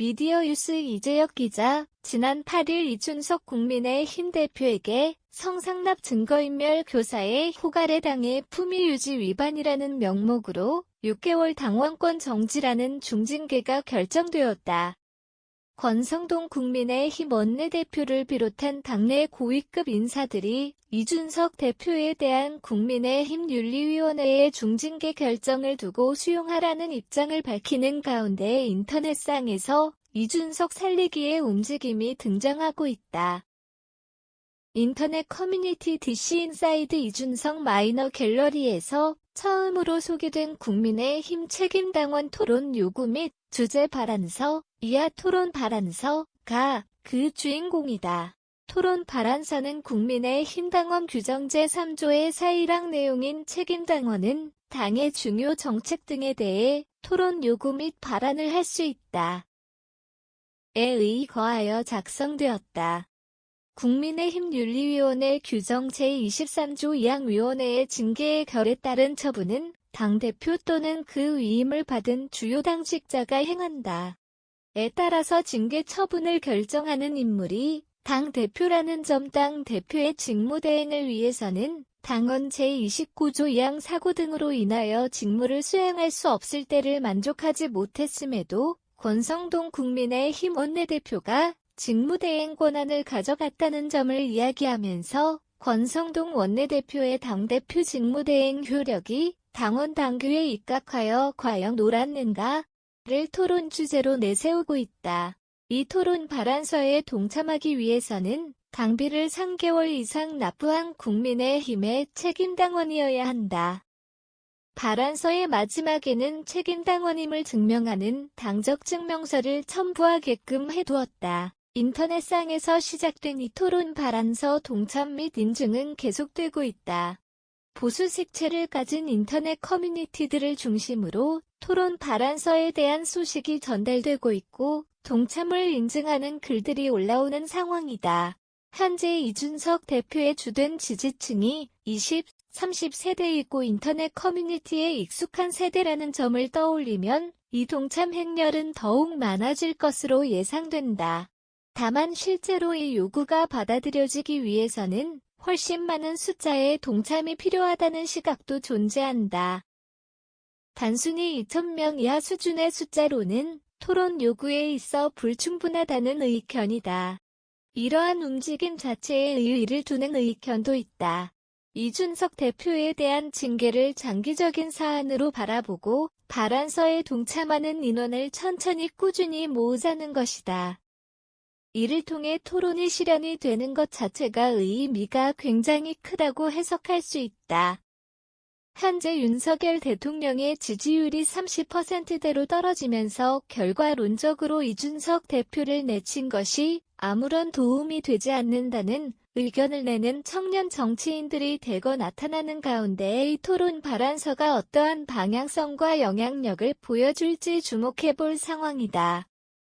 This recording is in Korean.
미디어유스 이재혁 기자, 지난 8일 이준석 국민의힘 대표에게 성상납 증거인멸 교사의 호가래 당해 품위유지 위반이라는 명목으로 6개월 당원권 정지라는 중징계가 결정되었다. 권성동 국민의힘 원내대표를 비롯한 당내 고위급 인사들이 이준석 대표에 대한 국민의힘 윤리위원회의 중징계 결정을 두고 수용하라는 입장을 밝히는 가운데 인터넷상에서 이준석 살리기의 움직임이 등장하고 있다. 인터넷 커뮤니티 DC인사이드 이준석 마이너 갤러리에서 처음으로 소개된 국민의힘 책임당원 토론 요구 및 주제 발안서, 이하 토론 발안서가 그 주인공이다. 토론 발안서는 국민의힘 당원 규정 제3조의 사일항 내용인 책임당원은 당의 중요 정책 등에 대해 토론 요구 및 발안을 할 수 있다. 에 의거하여 작성되었다. 국민의힘 윤리위원회 규정 제23조 2항 위원회의 징계의 결에 따른 처분은 당대표 또는 그 위임을 받은 주요 당직자가 행한다. 에 따라서 징계 처분을 결정하는 인물이 당대표라는 점 당대표의 직무대행을 위해서는 당원 제29조 2항 사고 등으로 인하여 직무를 수행할 수 없을 때를 만족하지 못했음에도 권성동 국민의힘 원내대표가 직무대행 권한을 가져갔다는 점을 이야기하면서 권성동 원내대표의 당대표 직무대행 효력이 당원 당규에 입각하여 과연 옳았는가를 토론 주제로 내세우고 있다. 이 토론 발안서에 동참하기 위해서는 당비를 3개월 이상 납부한 국민의힘의 책임당원이어야 한다. 발안서의 마지막에는 책임당원임을 증명하는 당적 증명서를 첨부하게끔 해두었다. 인터넷상에서 시작된 이 토론 발안서 동참 및 인증은 계속되고 있다. 보수 색채를 가진 인터넷 커뮤니티들을 중심으로 토론 발안서에 대한 소식이 전달되고 있고 동참을 인증하는 글들이 올라오는 상황이다. 현재 이준석 대표의 주된 지지층이 20, 30세대이고 인터넷 커뮤니티에 익숙한 세대라는 점을 떠올리면 이 동참 행렬은 더욱 많아질 것으로 예상된다. 다만 실제로 이 요구가 받아들여지기 위해서는 훨씬 많은 숫자의 동참이 필요하다는 시각도 존재한다. 단순히 2,000명 이하 수준의 숫자로는 토론 요구에 있어 불충분하다는 의견이다. 이러한 움직임 자체에 의의를 두는 의견도 있다. 이준석 대표에 대한 징계를 장기적인 사안으로 바라보고 발안서에 동참하는 인원을 천천히 꾸준히 모으자는 것이다. 이를 통해 토론이 실현이 되는 것 자체가 의미가 굉장히 크다고 해석할 수 있다. 현재 윤석열 대통령의 지지율이 30%대로 떨어지면서 결과론적으로 이준석 대표를 내친 것이 아무런 도움이 되지 않는다는 의견을 내는 청년 정치인들이 대거 나타나는 가운데 이 토론 발안서가 어떠한 방향성과 영향력을 보여줄지 주목해볼 상황이다.